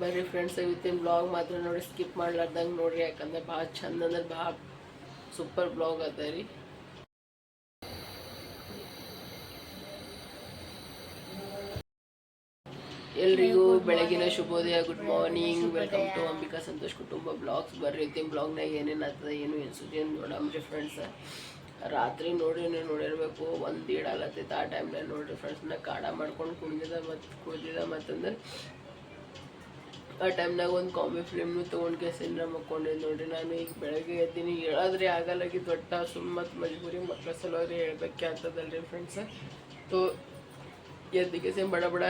ಬರ್ರಿ ಫ್ರೆಂಡ್ಸ್ ಇವತ್ತಿನ ಬ್ಲಾಗ್ ಮಾತ್ರ ನೋಡಿ ಸ್ಕಿಪ್ ಮಾಡ್ಲಾರ್ದಂಗೆ ನೋಡ್ರಿ ಯಾಕಂದ್ರೆ ಭಾಳ ಚಂದ ಅಂದ್ರೆ ಭಾಳ ಸೂಪರ್ ಬ್ಲಾಗ್ ಅದ ರೀ. ಎಲ್ರಿಗೂ ಬೆಳಗಿನ ಶುಭೋದಯ good morning welcome to Ambika Santosh ಕುಟುಂಬ ಬ್ಲಾಗ್ಸ್ ಬರ್ರಿ ಇವತ್ತಿನ ಬ್ಲಾಗ್ನಾಗ ಏನೇನು ಆಗ್ತದೆ, ಏನು ಏನು ಸುದ್ದಿ ನೋಡಮ್ರಿ ಫ್ರೆಂಡ್ಸ್ ರಾತ್ರಿ ನೋಡ್ರಿ ನೀವು ನೋಡಿರ್ಬೇಕು, ಒಂದು ಇಡಾಲತ್ತೈತೆ ಆ ಟೈಮ್ನಾಗ ನೋಡ್ರಿ ಫ್ರೆಂಡ್ಸ್ ನಾ ಕಾಡ ಮಾಡ್ಕೊಂಡು ಕುಣಿದ ಮತ್ತು ಕುಡ್ದಿದ ಮತ್ತಂದ್ರೆ ಆ ಟೈಮ್ನಾಗ ಒಂದು ಕಾಮಿ ಫಿಲ್ಮ್ನು ತೊಗೊಂಡು ಕೇಸಿಂದ ಮಕ್ಕೊಂಡಿದ್ದು ನೋಡ್ರಿ. ನಾನು ಈಗ ಬೆಳಗ್ಗೆ ಎದ್ದೀನಿ. ಹೇಳಾದ್ರೆ ಆಗಲ್ಲಾಗಿ ದೊಡ್ಡ ಸುಮ್ಮ ಮತ್ತು ಮಜ್ಬೂರಿ ಮಕ್ಕಳ ಸಲುವಾಗಿ ಹೇಳ್ಬೇಕು ಆಗ್ತದಲ್ರಿ ಫ್ರೆಂಡ್ಸ್ ತೋ ಎದ್ದಿಗೆ ಸೇಮ್ ಬಡ ಬಡ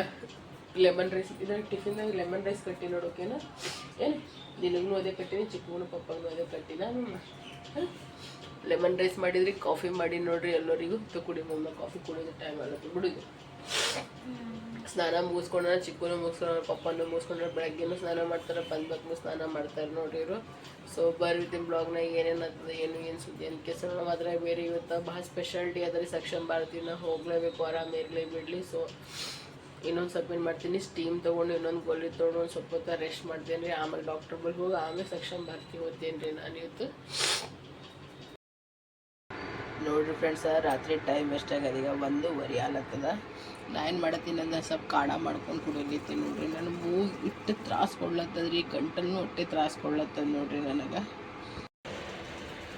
ಲೆಮನ್ ರೈಸ್ ಇದ್ರಾಗ ಟಿಫಿನ್ದಾಗ ಲೆಮನ್ ರೈಸ್ ಕಟ್ಟಿ ನೋಡೋಕೇನ? ಏನು? ನಿನಗೂ ಅದೇ ಕಟ್ಟಿನಿ, ಚಿಕ್ಕವನು ಪಪ್ಪಗೂ ಅದೇ ಕಟ್ಟಿನ? ಲೆಮನ್ ರೈಸ್ ಮಾಡಿದ್ರಿ ಕಾಫಿ ಮಾಡಿ ನೋಡ್ರಿ ಎಲ್ಲರಿಗೂ. ಕುಡಿ ಮಮ್ಮ ಕಾಫಿ ಕುಡಿಯೋದು ಟೈಮ್ ಆಗುತ್ತೆ. ಬಿಡುದು ಸ್ನಾನ ಮುಗಿಸ್ಕೊಂಡ್ರೆ, ಚಿಕ್ಕನು ಮುಗಿಸ್ಕೊಂಡ್ರೆ ಪಪ್ಪನು ಮುಗಿಸ್ಕೊಂಡ್ರೆ, ಬೆಳಗ್ಗೆನೂ ಸ್ನಾನ ಮಾಡ್ತಾರೆ ಬಂದ್ಬೇಕು ಸ್ನಾನ ಮಾಡ್ತಾರೆ ನೋಡ್ರಿ ಇವರು. ಸೊ ಬರ್ವಿತ್ತಿನ ಬ್ಲಾಗ್ನಾಗ ಏನೇನು ಆಗ್ತದೆ, ಏನು ಏನು ಸುದ್ದಿ ಅಂತ ನಾವು ಮಾತ್ರ ಬೇರೆ ಇವತ್ತು ಭಾಳ ಸ್ಪೆಷಾಲಿಟಿ ಅದ ರೀ ಸಕ್ಷನ್ ಬರ್ತೀವಿ ನಾ ಹೋಗ್ಲೇಬೇಕು, ಆರಾಮ ಇರಲಿ ಬಿಡಲಿ. ಸೊ ಇನ್ನೊಂದು ಸ್ವಲ್ಪ ಏನು ಮಾಡ್ತೀನಿ ಸ್ಟೀಮ್ ತೊಗೊಂಡು ಇನ್ನೊಂದು ಗೋಲಿ ತೊಗೊಂಡು ಒಂದು ಸ್ವಲ್ಪ ಹೊತ್ತು ರೆಸ್ಟ್ ಮಾಡ್ತೀನಿ ರೀ ಆಮೇಲೆ ಡಾಕ್ಟರ್ ಬಳಿ ಹೋಗಿ, ಆಮೇಲೆ ಸಕ್ಷನ್ ಬರ್ತೀವಿ ಓದ್ತೀನಿ ರೀ ನಾನು ಇವತ್ತು. ನೋಡ್ರಿ ಫ್ರೆಂಡ್ಸ ರಾತ್ರಿ ಟೈಮ್ ಎಷ್ಟಾಗದ ಈಗ ಒಂದೂವರೆ ಆಲತ್ತದ ನಾ ಏನು ಮಾಡತ್ತೀನಿ ಅಂದ್ರೆ ಸ್ವಲ್ಪ ಕಾಡ ಮಾಡ್ಕೊಂಡು ಕುಡಿಯಲಿತ್ತೀನಿ ನೋಡ್ರಿ. ನಾನು ಮೂಗು ಇಟ್ಟು ತ್ರಾಸ ಕೊಡ್ಲತ್ತದ್ರಿ ಗಂಟಲು ಹೊಟ್ಟೆ ತ್ರಾಸ ಕೊಡ್ಲತ್ತದ ನೋಡ್ರಿ ನನಗೆ.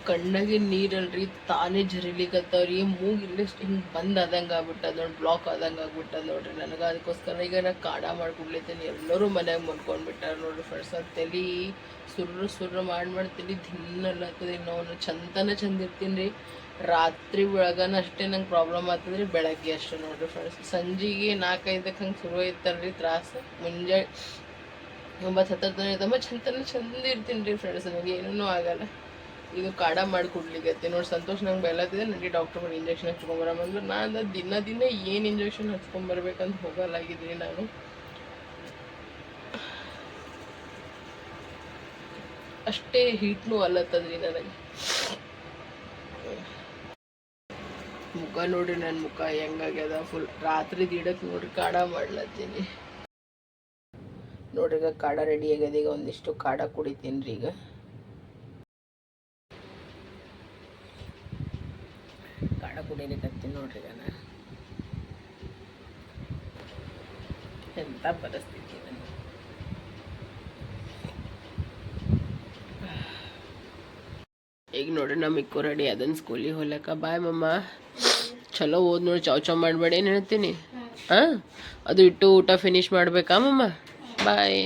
ಕಣ್ಣಾಗೆ ನೀರಲ್ರಿ, ತಾನೇ ಜರಿಲಿಕತ್ತವ್ರಿ ಮೂಗು ಇಲ್ಲಿಷ್ಟ್ ಹಿಂಗೆ ಬಂದ್ ಆದಂಗೆ ಆಗ್ಬಿಟ್ಟದ ನೋಡಿ ಬ್ಲಾಕ್ ಆದಂಗೆ ಆಗ್ಬಿಟ್ಟದ ನೋಡ್ರಿ ನನಗೆ. ಅದಕ್ಕೋಸ್ಕರ ಈಗ ನಾ ಕಾಡ ಮಾಡ್ಕೊಡ್ಲಿತ್ತೀನಿ. ಎಲ್ಲರೂ ಮನ್ಯಾಗ ಮಲ್ಕೊಂಡ್ಬಿಟ್ಟಾರ ನೋಡ್ರಿ ಫ್ರೆಂಡ್ಸ್ ಅದು ತಲೆ ಸುರ್ರು ಸುರ್ರು ಮಾಡಿ ಮಾಡಿ ತಲೆ ಧಿನ್ನಲ್ಲತ್ತದ ನಾವು ಚಂದನ ಚಂದ ಇರ್ತೀನಿ ರೀ. ರಾತ್ರಿ ಒಳಗನ ಅಷ್ಟೇ ನಂಗೆ ಪ್ರಾಬ್ಲಮ್ ಆಗ್ತದ್ರಿ, ಬೆಳಗ್ಗೆ ಅಷ್ಟೇ ನೋಡ್ರಿ ಫ್ರೆಂಡ್ಸ್ ಸಂಜೆಗೆ ನಾಲ್ಕೈದಕ್ಕೆ ಹಂಗೆ ಶುರು ಐತಲ್ರಿ ತ್ರಾಸು. ಮುಂಜಾನೆ ಒಂಬತ್ತು ಹತ್ತರ ತನಕ ಇರ್ತಮ್ಮ ಚಂದನ ಚಂದ ಇರ್ತೀನಿ ರೀ ಫ್ರೆಂಡ್ಸ್ ನನಗೆ ಏನೂ ಆಗಲ್ಲ. ಇದು ಕಾಡ ಮಾಡಿ ಕೊಡ್ಲಿಕ್ಕೆ ನೋಡಿ ಸಂತೋಷ ನಂಗೆ ಬೆಲ್ಲತ್ತಿದೆ ನನಗೆ ಡಾಕ್ಟರ್ ಬಳಿ ಇಂಜೆಕ್ಷನ್ ಹಚ್ಕೊಂಬರಮ್ಮಂದ್ರೆ ನಾನು ದಿನ ದಿನ ಏನು ಇಂಜೆಕ್ಷನ್ ಹಚ್ಕೊಂಬರ್ಬೇಕಂತ ಹೋಗಲಾಗಿದ್ರಿ ನಾನು. ಅಷ್ಟೇ ಹೀಟ್ನೂ ಅಲ್ಲತ್ತದ್ರಿ ನನಗೆ. ಮುಖ ನೋಡ್ರಿ ನನ್ನ ಮುಖ ಹೆಂಗಾಗ್ಯದ? ಫುಲ್ ರಾತ್ರಿ ದಿಡಕ್ಕೆ ನೋಡ್ರಿ, ಕಾಡ ಮಾಡ್ಲತ್ತೀನಿ. ನೋಡ್ರಿ, ಈಗ ಕಾಡ ರೆಡಿ ಆಗ್ಯದ. ಈಗ ಒಂದಿಷ್ಟು ಕಾಡ ಕುಡಿತೀನಿ ರೀ ಈಗ. ಕಾಡ ಕುಡಿಲಿಕತ್ತೀನಿ ನೋಡ್ರಿ ಈಗ ಎಂಥ ಪರಿಸ್ಥಿತಿ ನನಗೆ ಈಗ ನೋಡ್ರಿ ನಮ್ಮ ಇಕ್ಕು ರೆಡಿ ಅದನ್ನ ಸ್ಕೂಲಿಗೆ ಹೋಗ್ಲಕ್ಕ. ಬಾಯ್ ಮಮ್ಮ. ಚಲೋ ಓದ್ ನೋಡಿ ಚಾವ್ ಚಾವ್ ಮಾಡಬೇಡಿ ಏನು ಹೇಳ್ತೀನಿ? ಹಾಂ ಅದು ಇಟ್ಟು ಊಟ ಫಿನಿಶ್ ಮಾಡ್ಬೇಕಾ ಮಮ್ಮ? ಬಾಯ್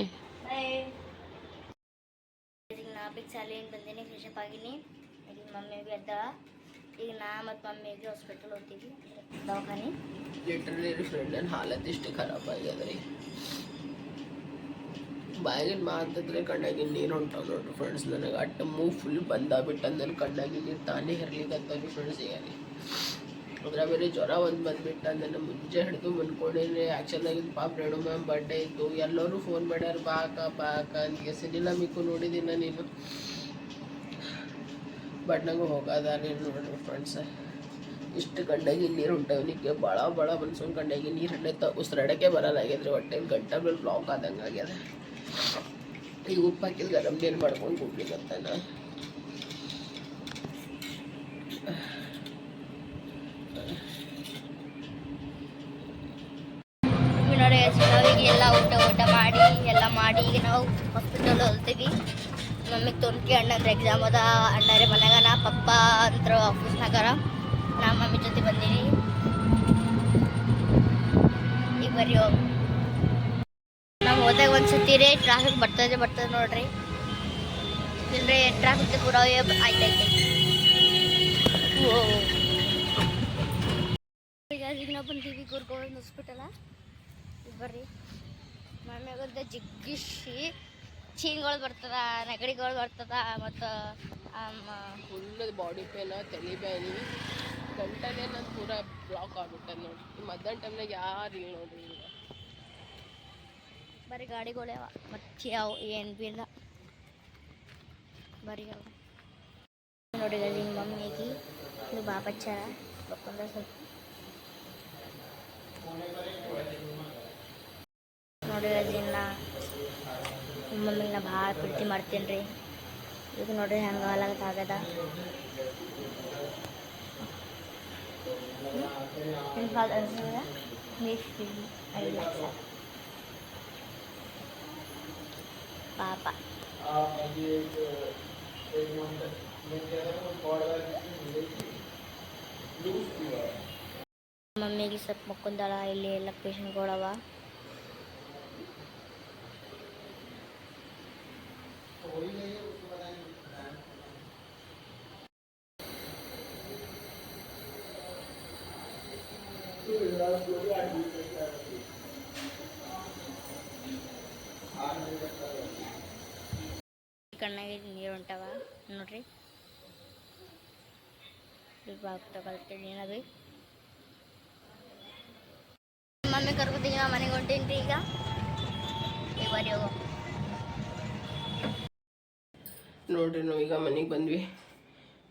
ಈಗ ನಾ ಬಿಗ್ ಸಾಲಿಯಿಂದ ಬಂದೀನಿ ಫ್ರೆಶಪ್ ಆಗಿನಿ. ಈಗ ಅದ ಈಗ ನಾ ಮತ್ತು ಮಮ್ಮಿ ಬಿ ಹಾಸ್ಪಿಟಲ್ ಹೋಗ್ತೀವಿ ದವಾಖಾನೆ. ಲಿಟ್ರಲಿ ಫ್ರೆಂಡ್ ನನ್ನ ಹಾಲತ್ ಇಷ್ಟು ಖರಾಬ್ ಆಗ್ಯದ ರೀ ಬಾಯಾಗಿನ ಮಾತಂದ್ರೆ ಕಣ್ಣಾಗಿ ನೀರು ಹೊಂಟಾವ ನೋಡ್ರಿ ಫ್ರೆಂಡ್ಸ್ ನನಗೆ ಅಟ್ಟ ಮೂವ್ ಫುಲ್ ಬಂದಾಗ್ಬಿಟ್ಟು ನನ್ನ ಕಣ್ಣಾಗಿ ನೀರು ತಾನೇ ಹರ್ಲಿಕ್ಕತ್ತವ್ರಿ ಫ್ರೆಂಡ್ಸ್ ಈಗ ರೀ ಅದ್ರ ಬೇರೆ ಜ್ವರ ಒಂದು ಬಂದ್ಬಿಟ್ಟು ನನ್ನ ಮುಂಚೆ ಹಿಡಿದು ಮನ್ಕೊಂಡೇನೆ ಆ್ಯಕ್ಚುಲಾಗಿ ಪಾಪ ರೇಣು ಮ್ಯಾಮ್ ಬರ್ಡೇ ಇತ್ತು. ಎಲ್ಲರೂ ಫೋನ್ ಮಾಡ್ಯಾರ, ಬಾಕ ಬಾಕ ಅಂತ ಸಿನಿಲ್ಲ ಮಿಕ್ಕು ನೋಡಿದಿನ ನೀನು ಬಟ್ ನಂಗೆ ಹೋಗೋದ ನೀನು ನೋಡ್ರಿ ಫ್ರೆಂಡ್ಸ್ ಇಷ್ಟು ಗಂಡಾಗಿ ನೀರು ಹೊಂಟವನಿಗೆ ಭಾಳ ಭಾಳ ಮನ್ಸೊಂದು ಗಂಡಾಗಿ ನೀರು ಹಣ್ಣೈತ ಉಸಿರಾಡೋಕ್ಕೆ ಬರಲ್ಲಾಗ್ಯದ್ರಿ ಹೊಟ್ಟೆ ಗಂಟೆ ಮೇಲೆ ಬ್ಲಾಕ್ ಆದಂಗೆ ಆಗ್ಯದ. ಈಗ ಉಪ್ಪು ಹಾಕಿದ ಗರಂ ನೀರು ಮಾಡ್ಕೊಂಡು ನಾವೀಗ ಎಲ್ಲ ಊಟ ಊಟ ಮಾಡಿ, ಎಲ್ಲ ಮಾಡಿ ನಾವು ಹೋಗ್ತೀವಿ ಅಣ್ಣಂದ್ರೆ ಎಕ್ಸಾಮ್ ಅದ. ಅಣ್ಣರೇ ಮನ್ಯಾಗ ನಾ ಪಪ್ಪ ಅಂತ್ರ ಆಫೀಸ್ನಾಗಾರ ನಾ ಮಮ್ಮಿ ಜೊತೆ ಬಂದೀನಿ ಈಗ ಬರೀ ಹೋದಾಗ ಒಂದು ಸತಿ ರೀ ಟ್ರಾಫಿಕ್ ಬರ್ತದೆ ಬರ್ತದೆ ನೋಡ್ರಿ. ಇಲ್ರಿ ಟ್ರಾಫಿಕ್ ಪೂರ ಆಯ್ತೈತೆ. ಈಗ ನಾವು ಬಂದೀವಿ ಗುರ್ಗೋವಿಂದ ಹಾಸ್ಪಿಟಲ ಬರ್ರಿ. ಆಗದ ಜಿಗ್ಗಿಸಿ ಚೀನ್ಗಳು ಬರ್ತದ, ನೆಗಡಿಗಳು ಬರ್ತದ, ಮತ್ತು ಫುಲ್ ಬಾಡಿ ಪೇನ ತಲೆ ಬೇನಿ ಗಂಟನೇ ನಾನು ಪೂರ ಬ್ಲಾಕ್ ಆಗ್ಬಿಟ್ಟೆ ನೋಡಿ ಮಧ್ಯಾಹ್ನ ಟೈಮ್ನಾಗ ಯಾರು ಇಲ್ಲ ನೋಡ್ರಿ ಈಗ. ಬರೀ ಗಾಡಿಗಳವ ಮತ್ತೆ ಯಾವ ಏನು ಭೀ ಇಲ್ಲ. ಬರೀ ಅವ. ನೋಡಿ ನಿಮ್ಮ ಮಮ್ಮಿಗೆ ಇದು ಬಾಬಚ್ಚಾರ ಬಪ್ಪಂದ ಸ್ವಲ್ಪ ದಿನ ನಮ್ಮ ಮಮ್ಮಿಗೆ ನಾ ಭಾಳ ಪ್ರೀತಿ ಮಾಡ್ತೀನಿ ರೀ ಈಗ ನೋಡ್ರಿ ಹೆಂಗೆ ಆಗದ ನಿಮ್ಮ ಫಾದರ್ ಐದು ಲಕ್ಷ ಪಾಪ ಮಮ್ಮಿಗೆ ಸ್ವಲ್ಪ ಮಕ್ಕೊಂದಾಳ ಇಲ್ಲಿ ಎಲ್ಲ ಪೇಷಂಟ್ಗಳವ ನೀರು ಹೊಂಟವ ನೋಡ್ರಿ. ತಗೊಳ್ತೀನಿ ಏನದು ಮಮ್ಮಿ ಕರ್ಕೊತೀನಿ ಮನೆಗೆ ಹೊಂಟೇನ್ರಿ ಈಗ. ಈಗ ಬರೀ ಹೋಗೋ. ನೋಡ್ರಿ ನಾವು ಮನೆಗೆ ಬಂದ್ವಿ.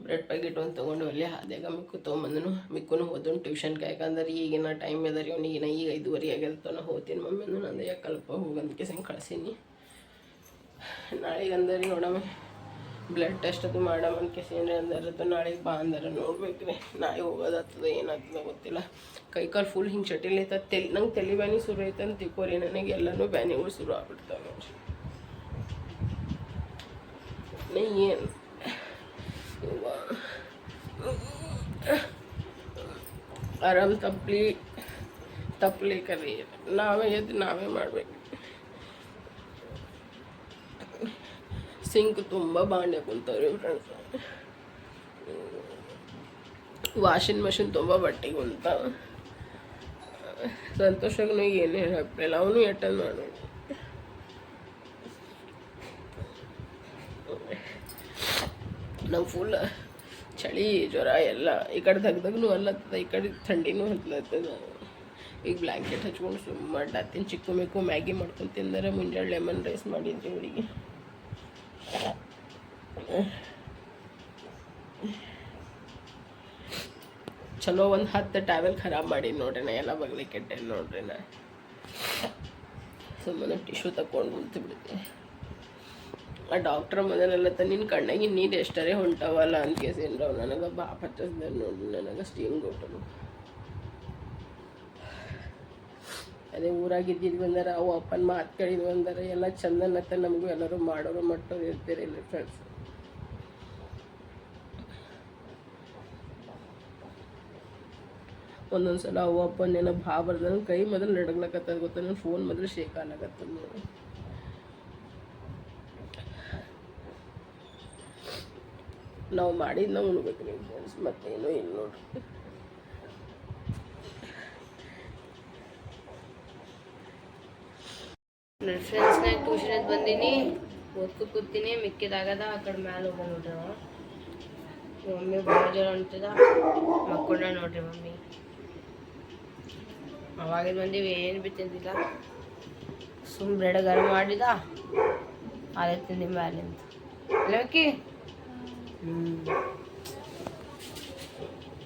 ಬ್ರೆಡ್ ಪ್ಯಾಕೆಟ್ ಒಂದು ತೊಗೊಂಡು ಅಲ್ಲೇ ಹಾದ್ಯಾಗ ಮಿಕ್ಕು ತೊಗೊಂಬಂದನು. ಮಿಕ್ಕುನು ಹೋದನು ಟ್ಯೂಷನ್ಗೆ ಯಾಕಂದ್ರೆ ಈಗಿನ ಟೈಮ್ ಅದ ರೀ ನಾ ಈಗ ಐದುವರೆ ಆಗ್ಯದ ನಾ ಮಮ್ಮಿ ಮಮ್ಮಿನು ನಂದು ಯಾಕಲ್ಪ ಹೋಗಂದಕ್ಕೆ ಸಂಗೆ ಕಳ್ಸೀನಿ. ನಾಳೆಗೆ ಅಂದರಿ ನೋಡಮ್ಮ ಬ್ಲಡ್ ಟೆಸ್ಟ್ ಅದು ಮಾಡಮ್ಮ ಅಂದರೆ ಅದು, ನಾಳೆಗೆ ಬಾ ಅಂದಾರ ನೋಡ್ಬೇಕು ರೀ ನಾಳೆ ಹೋಗೋದಾಗ್ತದೆ, ಏನಾಗ್ತದೆ ಗೊತ್ತಿಲ್ಲ. ಕೈ ಕಾಲು ಫುಲ್ ಹಿಂಗೆ ಚಟಿಲ್ ಐತದ ತೆಲಿ, ನಂಗೆ ತಲೆ ಬ್ಯಾನಿ ಶುರು ಐತೆ ಅಂತ ತಿಕ್ಕೋರಿ ನನಗೆ ಎಲ್ಲನೂ ಬ್ಯಾನಿಗಳು ಶುರು ಆಗ್ಬಿಡ್ತಾವೆ ನೋಡಿ ಏನು ಆರಾಮ್ ತಪ್ಪಲಿ ತಪ್ಪಲಿ ಕರಿ ನಾವೇ ಎದ್ದು ನಾವೇ ಮಾಡ್ಬೇಕು. ಸಿಂಕ್ ತುಂಬ ಬಾಂಡೆ ಕುಂತವ್ರಿ ಫ್ರೆಂಡ್ಸ್ ವಾಷಿಂಗ್ ಮಷಿನ್ ತುಂಬ ಬಟ್ಟೆ ಕುಂತ. ಸಂತೋಷಗೂ ಏನು ಹೇಳಪ್ಪಿಲ್ಲ ಅವನು ಎಟ್ಟಲ್ಲಿ ಮಾಡೋದು ನಾವು ಫುಲ್ ಚಳಿ, ಜ್ವರ ಎಲ್ಲ ಈ ಕಡೆ ದಗ್ದಗ್ನು ಅಲ್ಲತ್ತದ ಈ ಕಡೆ ಥಂಡಿನೂ ಹತ್ಲತ್ತದ ಈಗ ಬ್ಲ್ಯಾಂಕೆಟ್ ಹಚ್ಕೊಂಡು ಸುಮ್ಮ ಮಾಡತ್ತೀನಿ ಚಿಕ್ಕು ಮೇಕು ಮ್ಯಾಗಿ ಮಾಡ್ಕೊಂಡು ತಿಂದರೆ ಮುಂಜಾನೆ ಲೆಮನ್ ರೈಸ್ ಮಾಡಿದ್ರಿ ಅವರಿಗೆ ಚಲೋ ಒಂದು ಹತ್ತು ಟ್ಯಾವೆಲ್ ಖರಾಬ್ ಮಾಡಿ ನೋಡ್ರಿ ಎಲ್ಲ ಬಗ್ಲಿ ಕೆಟ್ಟೆ ನೋಡ್ರಿ ನಾ ಸುಮ್ಮನೆ ಟಿಶ್ಯೂ ಕುಂತು ಬಿಡ್ತೀನಿ ಆ ಡಾಕ್ಟ್ರ್ ಮೊದಲೆಲ್ಲ ನಿನ್ನ ಕಣ್ಣಾಗಿ ನೀರು ಎಷ್ಟರೇ ಹೊಂಟವಲ್ಲ ಅಂತ ಕೇಸಿಂಡ್ರವ್ ನನಗೆ ಬಾ ಹಚ್ಚಸ್ದೆ ನೋಡಿ, ನನಗೆ ಸ್ಟೀಮ್ ಕೊಟ್ಟರು. ಅದೇ ಊರಾಗ ಇದ್ದಿದ್ವಿ ಅಂದ್ರೆ ಅವು ಅಪ್ಪನ ಮಾತು ಕೇಳಿದ್ವಿ ಬಂದರೆ, ಎಲ್ಲ ಚಂದನತ್ತ ನಮಗೂ ಎಲ್ಲರೂ ಮಾಡೋರು ಮಟ್ಟೋರು ಇರ್ತೀರಿಲ್ಲ ಫ್ರೆಂಡ್ಸ್ ಒಂದೊಂದು ಸಲ ಅವು ಅಪ್ಪನೇನೋ ಭಾ ಬರ್ದ ಕೈ ಮೊದಲು ನಡಗ್ಲಕತ್ತದ ಗೊತ್ತ ಫೋನ್ ಮೊದಲು ಶೇಕ್ ಆಗ್ಲಕತ್ತದ ನೋಡಿ. ನಾವು ಮಾಡಿದ್ದು ನಾವು ಉಣ್ಬೇಕು ರೀ ಫ್ರೆಂಡ್ಸ್ ಮತ್ತೇನು ಇಲ್ಲ ನೋಡ್ರಿ. ನನ್ನ ಫ್ರೆಂಡ್ಸ್ನಾಗ ಟ್ಯೂಷನ್ ಬಂದೀನಿ, ಓದ್ಕೊ ಕೂತೀನಿ, ಮಿಕ್ಕಿದಾಗದ ಆ ಕಡೆ ಮ್ಯಾಲೆ ಹೋಗ ನೋಡ್ರಿ ಅವ. ಮಮ್ಮಿ ಭಾಳ ಜೋರ ಅಂತಿದ ಮಕ್ಕೊಂಡ ನೋಡ್ರಿ ಮಮ್ಮಿ. ಅವಾಗಿಂದ ಬಂದೀವಿ, ಏನು ಬಿ ತಿಂದಿಲ್ಲ. ಸುಮ್ ಬ್ರೆಡ್ ಗರಂ ಮಾಡಿದ, ಅದೇ ತಿಂದಿ ಮ್ಯಾಲಿಂದ. ಅಲ್ಲಕ್ಕಿ 嗯。